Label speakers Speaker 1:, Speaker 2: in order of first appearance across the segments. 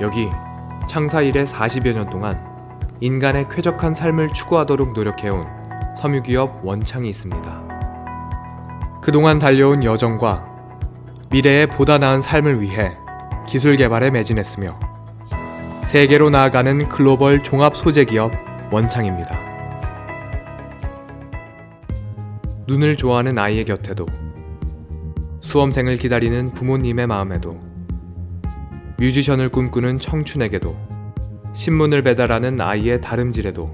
Speaker 1: 여기 창사 이래 40여 년 동안 인간의 쾌적한 삶을 추구하도록 노력해온 섬유기업 원창이 있습니다. 그동안 달려온 여정과 미래의 보다 나은 삶을 위해 기술 개발에 매진했으며 세계로 나아가는 글로벌 종합 소재 기업 원창입니다. 눈을 좋아하는 아이의 곁에도 수험생을 기다리는 부모님의 마음에도 뮤지션을 꿈꾸는 청춘에게도 신문을 배달하는 아이의 다름질에도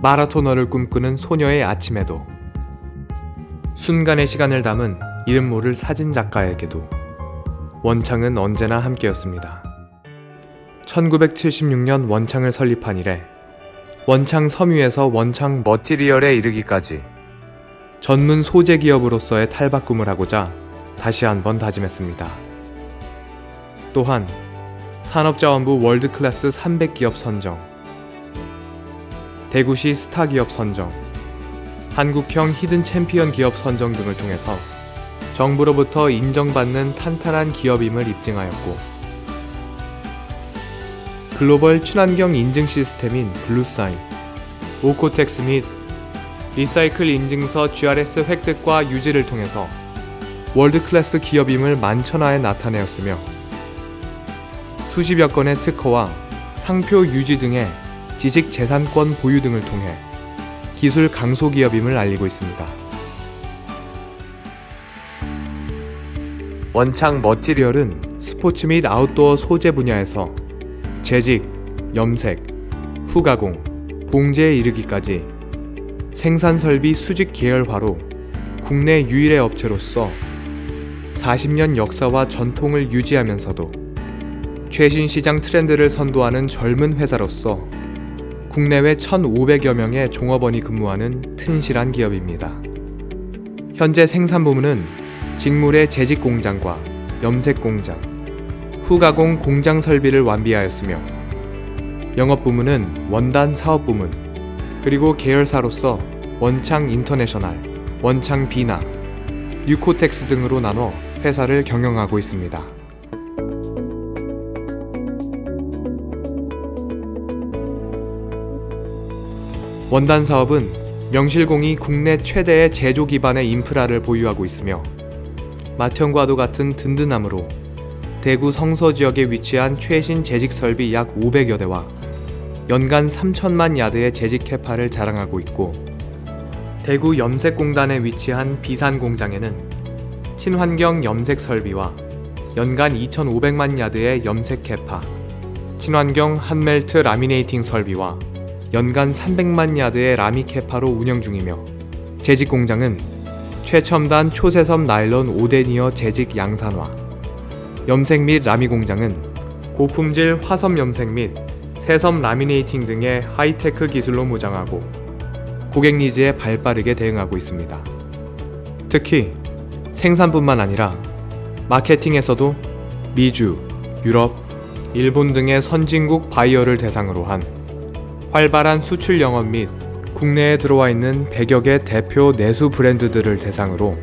Speaker 1: 마라토너를 꿈꾸는 소녀의 아침에도 순간의 시간을 담은 이름 모를 사진 작가에게도 원창은 언제나 함께였습니다. 1976년 원창을 설립한 이래 원창 섬유에서 원창 머티리얼에 이르기까지 전문 소재 기업으로서의 탈바꿈을 하고자 다시 한번 다짐했습니다. 또한 산업자원부 월드클래스 300기업 선정, 대구시 스타 기업 선정, 한국형 히든 챔피언 기업 선정 등을 통해서 정부로부터 인정받는 탄탄한 기업임을 입증하였고, 글로벌 친환경 인증 시스템인 블루사인, 오코텍스 및 리사이클 인증서 GRS 획득과 유지를 통해서 월드클래스 기업임을 만천하에 나타내었으며 수십여 건의 특허와 상표 유지 등의 지식 재산권 보유 등을 통해 기술 강소 기업임을 알리고 있습니다. 원창 머티리얼은 스포츠 및 아웃도어 소재 분야에서 재직, 염색, 후가공, 봉제에 이르기까지 생산 설비 수직 계열화로 국내 유일의 업체로서 40년 역사와 전통을 유지하면서도 최신 시장 트렌드를 선도하는 젊은 회사로서 국내외 1,500여 명의 종업원이 근무하는 튼실한 기업입니다. 현재 생산 부문은 직물의 재직 공장과 염색 공장, 후가공 공장 설비를 완비하였으며 영업 부문은 원단 사업 부문, 그리고 계열사로서 원창 인터내셔널, 원창 비나, 뉴코텍스 등으로 나눠 회사를 경영하고 있습니다. 원단 사업은 명실공히 국내 최대의 제조 기반의 인프라를 보유하고 있으며 마천과도 같은 든든함으로 대구 성서 지역에 위치한 최신 재직 설비 약 500여 대와 연간 3천만 야드의 재직 캐파를 자랑하고 있고 대구 염색공단에 위치한 비산 공장에는 친환경 염색 설비와 연간 2,500만 야드의 염색 캐파, 친환경 한멜트 라미네이팅 설비와 연간 300만 야드의 라미 캐파로 운영 중이며 재직 공장은 최첨단 초세섬 나일론 오데니어 재직 양산화, 염색 및 라미 공장은 고품질 화섬 염색 및 새섬 라미네이팅 등의 하이테크 기술로 무장하고 고객 니즈에 발빠르게 대응하고 있습니다. 특히 생산뿐만 아니라 마케팅에서도 미주, 유럽, 일본 등의 선진국 바이어를 대상으로 한 활발한 수출 영업 및 국내에 들어와 있는 100여 개 대표 내수 브랜드들을 대상으로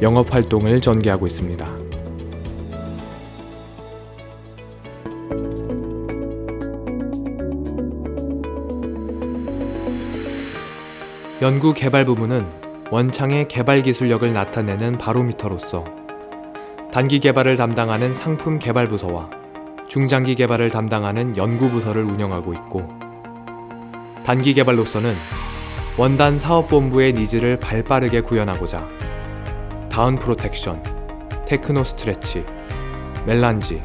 Speaker 1: 영업 활동을 전개하고 있습니다. 연구 개발 부문은 원창의 개발 기술력을 나타내는 바로미터로서 단기 개발을 담당하는 상품 개발 부서와 중장기 개발을 담당하는 연구 부서를 운영하고 있고 단기 개발로서는 원단 사업본부의 니즈를 발빠르게 구현하고자 다운 프로텍션, 테크노 스트레치, 멜란지,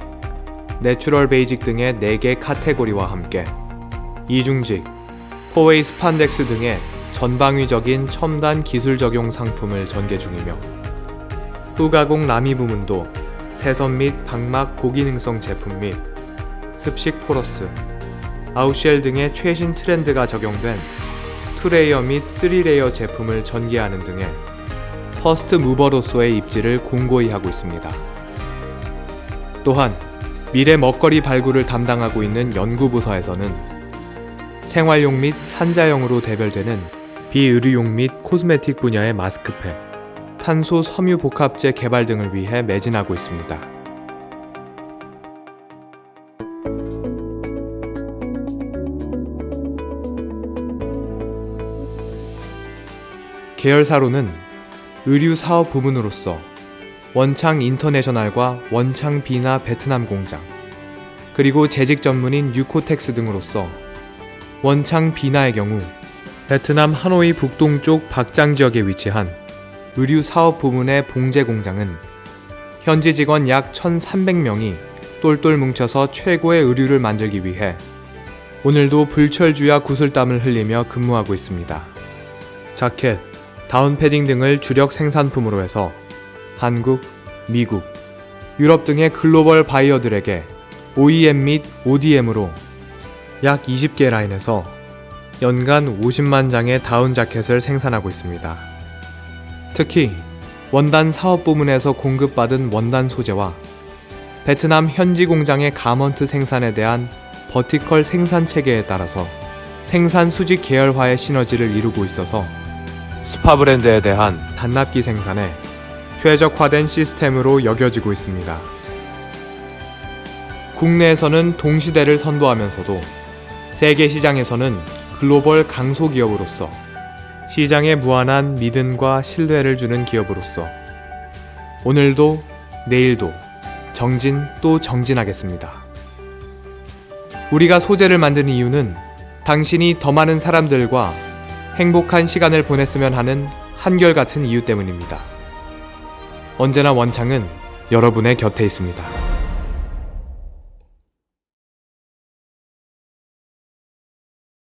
Speaker 1: 내추럴 베이직 등의 4개 카테고리와 함께 이중직, 포웨이 스판덱스 등의 전방위적인 첨단 기술 적용 상품을 전개 중이며 후가공 라미 부문도 세선 및 방막 고기능성 제품 및 습식 포러스, 아웃쉘 등의 최신 트렌드가 적용된 2레이어 및 3레이어 제품을 전개하는 등의 퍼스트 무버로서의 입지를 공고히 하고 있습니다. 또한 미래 먹거리 발굴을 담당하고 있는 연구부서에서는 생활용 및 산자용으로 대별되는 비의류용 및 코스메틱 분야의 마스크팩, 탄소 섬유 복합제 개발 등을 위해 매진하고 있습니다. 계열사로는 의류 사업 부문으로서 원창 인터내셔널과 원창 비나 베트남 공장, 그리고 재직 전문인 유코텍스 등으로서 원창 비나의 경우 베트남 하노이 북동쪽 박장 지역에 위치한 의류 사업 부문의 봉제 공장은 현지 직원 약 1,300명이 똘똘 뭉쳐서 최고의 의류를 만들기 위해 오늘도 불철주야 구슬땀을 흘리며 근무하고 있습니다. 자켓, 다운 패딩 등을 주력 생산품으로 해서 한국, 미국, 유럽 등의 글로벌 바이어들에게 OEM 및 ODM으로 약 20개 라인에서 연간 50만 장의 다운 자켓을 생산하고 있습니다. 특히 원단 사업 부문에서 공급받은 원단 소재와 베트남 현지 공장의 가먼트 생산에 대한 버티컬 생산 체계에 따라서 생산 수직 계열화의 시너지를 이루고 있어서 스파 브랜드에 대한 단납기 생산에 최적화된 시스템으로 여겨지고 있습니다. 국내에서는 동시대를 선도하면서도 세계 시장에서는 글로벌 강소 기업으로서 시장에 무한한 믿음과 신뢰를 주는 기업으로서 오늘도 내일도 정진 또 정진하겠습니다. 우리가 소재를 만드는 이유는 당신이 더 많은 사람들과 행복한 시간을 보냈으면 하는 한결같은 이유 때문입니다. 언제나 원창은 여러분의 곁에 있습니다.